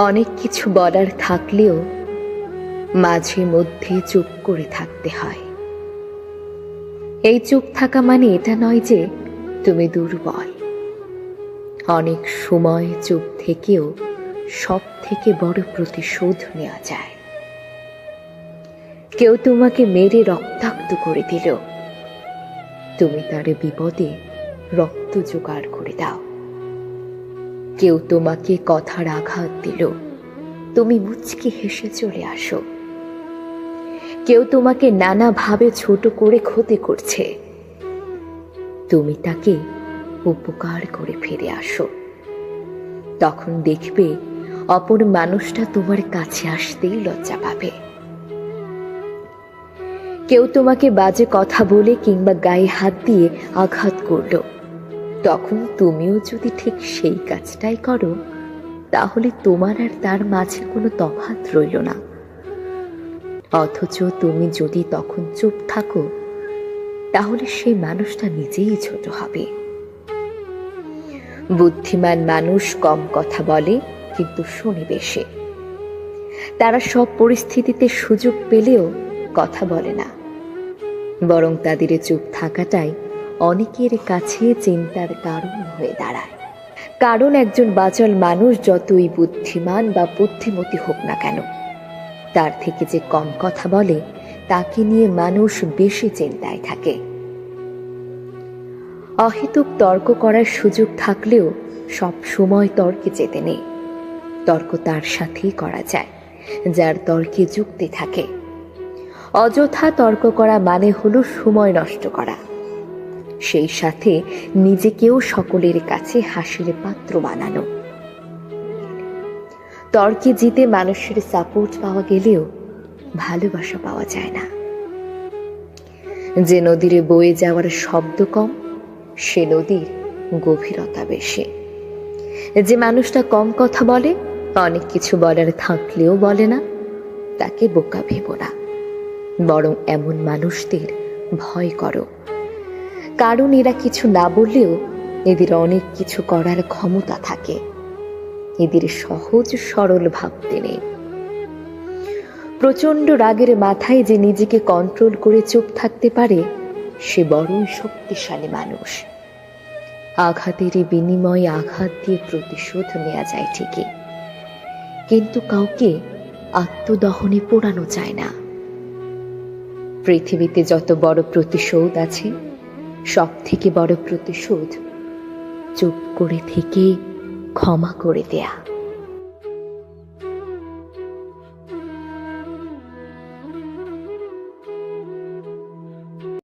অনেক কিছু বলার থাকলেও মাঝে মধ্যে চুপ করে থাকতে হয়। এই চুপ থাকা মানে এটা নয় যে তুমি দুর্বল। অনেক সময় চুপ থেকেও সব থেকে বড় প্রতিশোধ নেওয়া যায়। কেউ তোমাকে মেরে রক্তাক্ত করে দিল। তুমি তার বিপদে রক্ত জোগাড় করে দাও। কেউ তোমাকে কথার আঘাত দিল। তুমি মুচকি হেসে চলে আসো। কেউ তোমাকে নানাভাবে ছোট করে ক্ষতি করছে। তুমি তাকে উপকার করে ফিরে আসো। তখন দেখবে অপর মানুষটা তোমার কাছে আসতেই লজ্জা পাবে। কেউ তোমাকে বাজে কথা বলে কিংবা গায়ে হাত দিয়ে আঘাত করল। তখন তুমিও যদি ঠিক সেই কাজটাই করো, তাহলে তোমার আর তার মাঝে কোনো তফাৎ রইল না। অথচ তুমি যদি তখন চুপ থাকো, তাহলে সেই মানুষটা নিজেই ছোট হবে। বুদ্ধিমান মানুষ কম কথা বলে, কিন্তু শোনে বেশি তারা সব পরিস্থিতিতে সুযোগ পেলেও কথা বলে না। বরং তাদের চুপ থাকাটাই অনেকের কাছে চিন্তার কারণ হয়ে দাঁড়ায়। কারণ একজন বাচল মানুষ যতই বুদ্ধিমান বা বুদ্ধিমতী হোক না কেন, তার থেকে যে কম কথা বলে, তাকে নিয়ে মানুষ বেশি চিন্তায় থাকে। অহেতুক তর্ক করার সুযোগ থাকলেও সব সময় তর্কে যেতে নেই। তর্ক তার সাথেই করা যায়, যার তর্কে যুক্তি থাকে। অযথা তর্ক করা মানে হলো সময় নষ্ট করা। সেই সাথে নিজেকেও সকলের কাছে হাসির পাত্র বানানো তর্কে জিতে মানুষের সাপোর্ট পাওয়া গেলেও ভালোবাসা পাওয়া যায় না। যে নদীর বয়ে যাওয়ার শব্দ কম, সে নদীর গভীরতা বেশি। যে মানুষটা কম কথা বলে, অনেক কিছু বলার থাকলেও বলে না, তাকে বোকা ভেব না। বরং এমন মানুষদের ভয় করো কারণ এরা কিছু না বললেও এদের অনেক কিছু করার ক্ষমতা থাকে। এদের সহজ সরল ভাবতে নেই। প্রচণ্ড রাগের মাথায় যে নিজেকে কন্ট্রোল করে চুপ থাকতে পারে, সে বড়ই শক্তিশালী মানুষ। আঘাতের বিনিময়ে আঘাত দিয়ে প্রতিশোধ নেওয়া যায় ঠিকই। কিন্তু কাউকে আত্মদহনে পোড়ানো যায় না। পৃথিবীতে যত বড় প্রতিশোধ আছে সব থেকে বড় প্রতিশোধ চুপ করে থেকে ক্ষমা করে দেয়া।